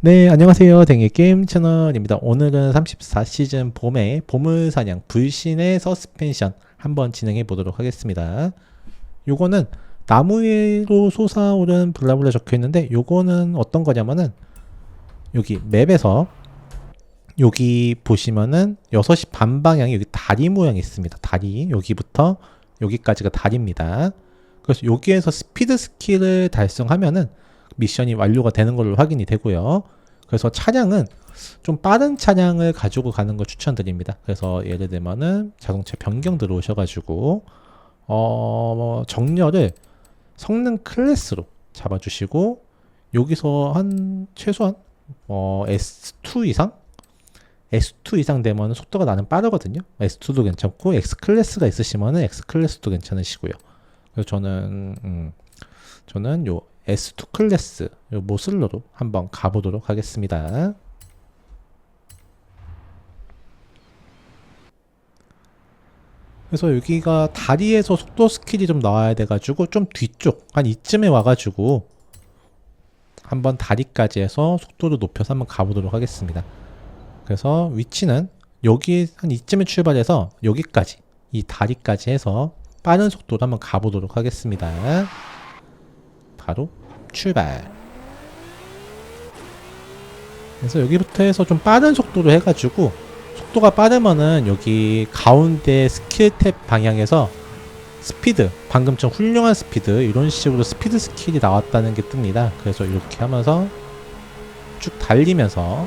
네, 안녕하세요. 댕이게임 채널입니다. 오늘은 34시즌 봄의 보물사냥 불신의 서스펜션 한번 진행해 보도록 하겠습니다. 요거는 나무 위로 솟아오른 블라블라 적혀 있는데 요거는 어떤 거냐면은 여기 맵에서 여기 보시면은 6시 반 방향에 여기 다리 모양이 있습니다. 다리 여기부터 여기까지가 다리입니다. 그래서 여기에서 스피드 스킬을 달성하면은 미션이 완료가 되는 걸로 확인이 되고요. 그래서 차량은 좀 빠른 차량을 가지고 가는 걸 추천드립니다. 그래서 예를 들면은 자동차 변경 들어오셔가지고 어 정렬을 성능 클래스로 잡아주시고 여기서 한 최소한 어 S2 이상 S2 이상 되면 속도가 나는 빠르거든요. S2도 괜찮고 X 클래스가 있으시면은 X 클래스도 괜찮으시고요. 그래서 저는 음, 저는 요 S2 클래스 요 모슬로로 한번 가보도록 하겠습니다. 그래서 여기가 다리에서 속도 스킬이 좀 나와야 돼가지고 좀 뒤쪽 한 이쯤에 와가지고 한번 다리까지 해서 속도를 높여서 한번 가보도록 하겠습니다. 그래서 위치는 여기 한 이쯤에 출발해서 여기까지 이 다리까지 해서 빠른 속도로 한번 가보도록 하겠습니다. 바로 출발. 그래서 여기부터 해서 좀 빠른 속도로 해가지고 속도가 빠르면은 여기 가운데 스킬 탭 방향에서 스피드 방금 좀 훌륭한 스피드 이런 식으로 스피드 스킬이 나왔다는 게 뜹니다. 그래서 이렇게 하면서 쭉 달리면서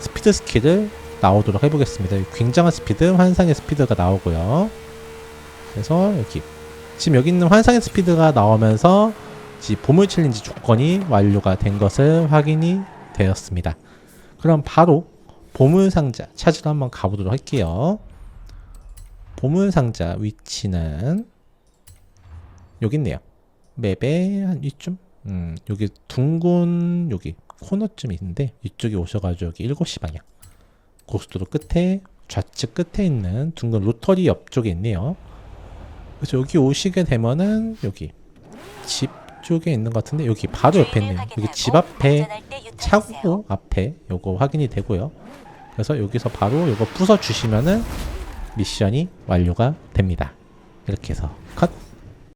스피드 스킬을 나오도록 해보겠습니다. 굉장한 스피드, 환상의 스피드가 나오고요. 그래서 여기 지금 여기 있는 환상의 스피드가 나오면서 이 보물 챌린지 조건이 완료가 된 것을 확인이 되었습니다. 그럼 바로 보물 상자 찾으러 한번 가보도록 할게요. 보물 상자 위치는 여기 있네요. 맵에 한 이쯤? 음, 여기 둥근 여기 코너쯤 있는데 이쪽에 오셔가지고 여기 7시 방향 고속도로 끝에 좌측 끝에 있는 둥근 로터리 옆쪽에 있네요. 그래서 여기 오시게 되면은 여기 집 쪽에 있는 것 같은데 여기 바로 옆에 있네요. 여기 집 앞에 차고 앞에 요거 확인이 되고요. 그래서 여기서 바로 요거 부숴 주시면은 미션이 완료가 됩니다. 이렇게 해서 컷.